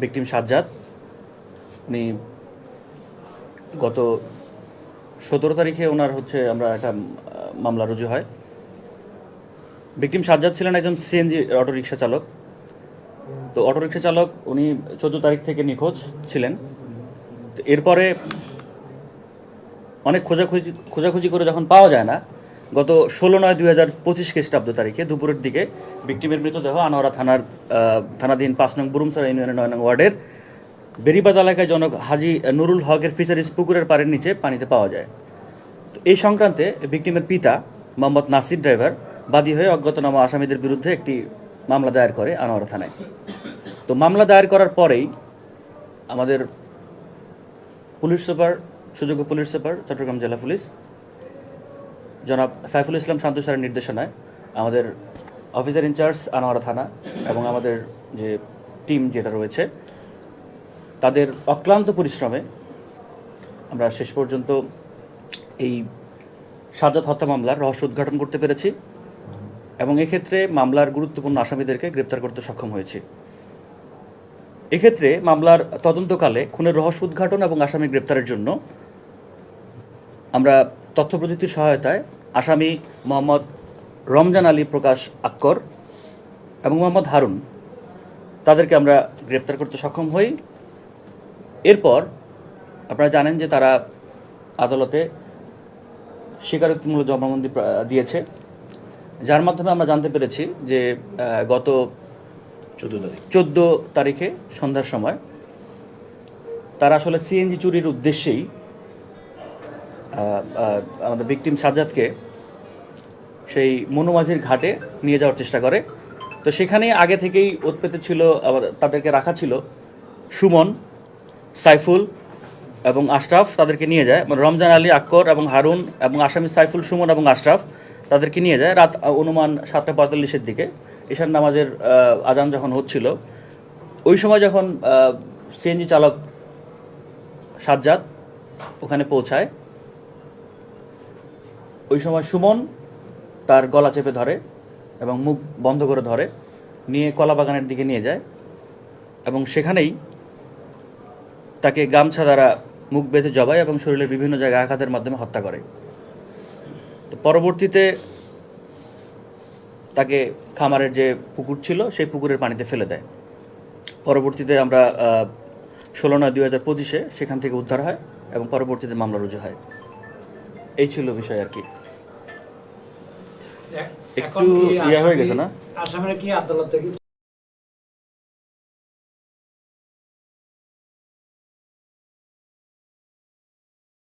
Victim Sajjad. উনি গত সতেরো তারিখে ওনার হচ্ছে আমরা একটা মামলা রুজু হয়। ভিকটিম সাজ্জাদ ছিলেন একজন সিএনজি অটোরিকশা চালক। তো অটোরিকশা চালক, উনি চোদ্দ তারিখ থেকে নিখোঁজ ছিলেন। এরপরে অনেক খোঁজাখুঁজি খোঁজাখুঁজি করে যখন পাওয়া যায় না গত ষোলো নয় দুই হাজার পঁচিশ খ্রিস্টাব্দ তারিখে দুপুরের দিকে ভিক্টিমের মৃতদেহ আনোয়ারা থানার থানাধীন পাঁচ নং বুরুমসরা ইউনিয়নের নয় নং ওয়ার্ডের বেরিবাদ এলাকায় জনক হাজি নুরুল হকের ফিশারিজ পুকুরের পাড়ের নিচে পানিতে পাওয়া যায়। তো এই সংক্রান্তে ভিকটিমের পিতা মোহাম্মদ নাসির ড্রাইভার বাদী হয়ে অজ্ঞাতনামা আসামিদের বিরুদ্ধে একটি মামলা দায়ের করে আনোয়ারা থানায়। তো মামলা দায়ের করার পরেই আমাদের পুলিশ সুপার, সুযোগ্য পুলিশ সুপার, চট্টগ্রাম জেলা পুলিশ জনাব সাইফুল ইসলাম শান্ত স্যারের নির্দেশনায় আমাদের অফিসার ইনচার্জ আনোয়ারা থানা এবং আমাদের যে টিম যেটা রয়েছে, তাদের অক্লান্ত পরিশ্রমে আমরা শেষ পর্যন্ত এই সাজাত হত্যা মামলার রহস্য উদ্ঘাটন করতে পেরেছি এবং এক্ষেত্রে মামলার গুরুত্বপূর্ণ আসামিদেরকে গ্রেপ্তার করতে সক্ষম হয়েছি। এক্ষেত্রে মামলার তদন্তকালে খুনের রহস্য উদ্ঘাটন এবং আসামি গ্রেপ্তারের জন্য আমরা তথ্য প্রযুক্তির সহায়তায় আসামি মোহাম্মদ রমজান আলী প্রকাশ আক্কর এবং মোহাম্মদ হারুন। তাদেরকে আমরা গ্রেপ্তার করতে সক্ষম হই। এরপর আপনারা জানেন যে তারা আদালতে স্বীকারোক্তিমূলক জবানবন্দি দিয়েছে। যার মাধ্যমে আমরা জানতে পেরেছি যে গত চোদ্দ তারিখ। চোদ্দ তারিখে সন্ধ্যার সময় তারা আসলে সিএনজি চুরির উদ্দেশ্যেই আমাদের ভিকটিম সাজ্জাদকে সেই মনুমাঝির ঘাটে নিয়ে যাওয়ার চেষ্টা করে। তো সেখানেই আগে থেকেই উৎপেতে ছিল তাদেরকে রাখা ছিল সুমন, সাইফুল এবং আশরাফ তাদেরকে নিয়ে যায়। মানে রমজান আলী, আক্কর এবং হারুন এবং আসামি সাইফুল, সুমন এবং আশরাফ তাদেরকে নিয়ে যায় রাত অনুমান সাতটা পঁয়তাল্লিশের দিকে। ঈশান নামাজের আজান যখন হচ্ছিল, ওই সময় যখন সিএনজি চালক সাজ্জাদ ওখানে পৌঁছায়। ওই সময় সুমন তার গলা চেপে ধরে এবং মুখ বন্ধ করে ধরে, নিয়ে কলা বাগানের দিকে নিয়ে যায় এবং সেখানেই তাকে গামছা দ্বারা মুখ বেঁধে জবাই এবং শরীরের বিভিন্ন জায়গায় আঘাতের মাধ্যমে হত্যা করে। তো পরবর্তীতে তাকে খামারের যে পুকুর ছিল, সেই পুকুরের পানিতে ফেলে দেয়। পরবর্তীতে আমরা ষোলো নয় দুই হাজার পঁচিশে সেখান থেকে উদ্ধার হয় এবং পরবর্তীতে মামলা রুজু হয়। এই ছিল বিষয় আর কি এখন একটু ইয়া হয়ে গেছে না? আসামের কি আদালত থেকে